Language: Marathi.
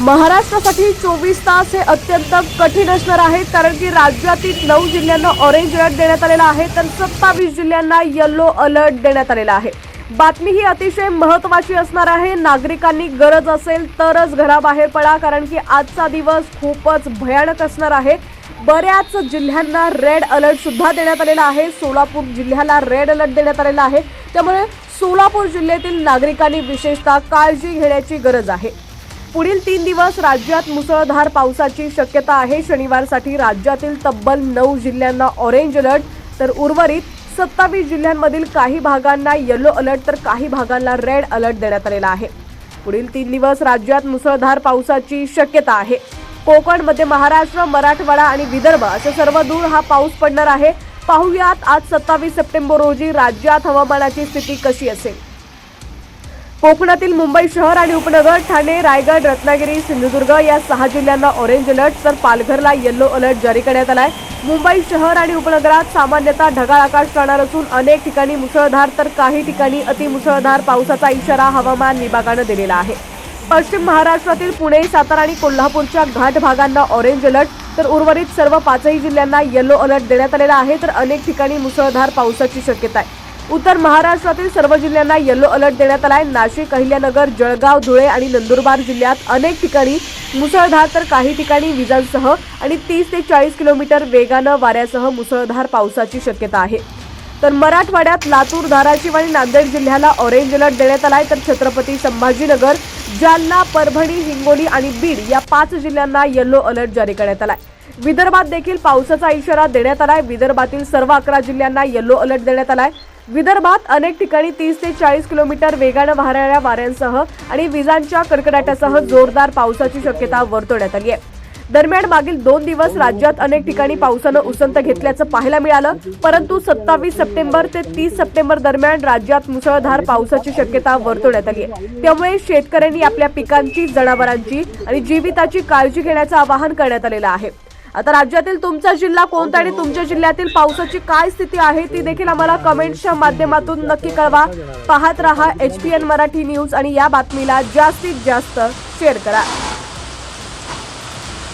महाराष्ट्रासाठी चोवीस तास हे अत्यंत कठीण असणार आहेत कारण की राज्यातील नऊ जिल्ह्यांना ऑरेंज अलर्ट देण्यात आलेला आहे तर सत्तावीस जिल्ह्यांना येलो अलर्ट देण्यात आलेला आहे. बातमी ही अतिशय महत्वाची असणार आहे. नागरिकांनी गरज असेल तरच घराबाहेर पडा कारण की आजचा दिवस खूपच भयानक असणार आहे. बऱ्याच जिल्ह्यांना रेड अलर्ट सुद्धा देण्यात आलेला आहे. सोलापूर जिल्ह्याला रेड अलर्ट देण्यात आलेला आहे. त्यामुळे सोलापूर जिल्ह्यातील नागरिकांनी विशेषतः काळजी घेण्याची गरज आहे. पुढील तीन दिवस राज्यात मुसळधार पावसाची शक्यता आहे. शनिवारसाठी राज्यातील तब्बल नऊ जिल्ह्यांना ऑरेंज अलर्ट तर उर्वरित सत्तावीस जिल्ह्यांमधील काही भागांना येलो अलर्ट तर काही भागांना रेड अलर्ट देण्यात आलेला आहे. पुढील तीन दिवस राज्यात मुसळधार पावसाची शक्यता आहे. कोकण मध्य महाराष्ट्र मराठवाडा आणि विदर्भ असे सर्व दूर हा पाऊस पडणार आहे. पाहुयात आज सत्तावीस सप्टेंबर रोजी राज्यात हवामानाची स्थिती कशी असेल. कोकणातील मुंबई शहर आणि उपनगर ठाणे रायगड रत्नागिरी सिंधुदुर्ग या सहा जिल्ह्यांना ऑरेंज अलर्ट तर पालघरला येलो अलर्ट जारी करण्यात आलाय. मुंबई शहर आणि उपनगरात सामान्यतः ढगाळ आकाश राहणार असून अनेक ठिकाणी मुसळधार तर काही ठिकाणी अतिमुसळधार पावसाचा इशारा हवामान विभागानं दिलेला आहे. पश्चिम महाराष्ट्रातील पुणे सातारा आणि कोल्हापूरच्या घाट भागांना ऑरेंज अलर्ट तर उर्वरित सर्व पाचही जिल्ह्यांना येलो अलर्ट देण्यात आलेला आहे. तर अनेक ठिकाणी मुसळधार पावसाची शक्यता आहे. उत्तर महाराष्ट्रातील सर्व जिल्ह्यांना येलो अलर्ट देण्यात आलाय. नाशिक अहिल्यानगर जळगाव धुळे आणि नंदुरबार जिल्ह्यात अनेक ठिकाणी मुसळधार तर काही ठिकाणी विजांसह आणि तीस ते चाळीस किलोमीटर वेगानं वाऱ्यासह मुसळधार पावसाची शक्यता आहे. तर मराठवाड्यात लातूर धाराशिव आणि नांदेड जिल्ह्याला ऑरेंज अलर्ट देण्यात आलाय. तर छत्रपती संभाजीनगर जालना परभणी हिंगोली आणि बीड या पाच जिल्ह्यांना येलो अलर्ट जारी करण्यात आलाय. विदर्भात देखील पावसाचा इशारा देण्यात आलाय. विदर्भातील सर्व अकरा जिल्ह्यांना येलो अलर्ट देण्यात आलाय. विदर्भात अनेक ठिकाणी तीस ते चाळीस किलोमीटर वेगानं वाहणाऱ्या वाऱ्यांसह आणि विजांच्या कडकडाटासह जोरदार पावसाची शक्यता वर्तवण्यात आली आहे. दरम्यान मागील दोन दिवस राज्यात अनेक ठिकाणी पावसानं उसंत घेतल्याचं पाहायला मिळालं. परंतु सत्तावीस सप्टेंबर ते तीस सप्टेंबर दरम्यान राज्यात मुसळधार पावसाची शक्यता वर्तवण्यात आली आहे. त्यामुळे शेतकऱ्यांनी आपल्या पिकांची जनावरांची आणि जीविताची काळजी घेण्याचं आवाहन करण्यात आलेलं आहे. आता राज्यातील तुमचा जिल्हा कोणता आणि तुमच्या जिल्ह्यातील पावसाची काय स्थिती आहे ती देखील आम्हाला कमेंट्सच्या माध्यमातून नक्की कळवा. पाहत रहा H P N Marathi news आणि या बातमीला जास्तीत जास्त शेअर करा.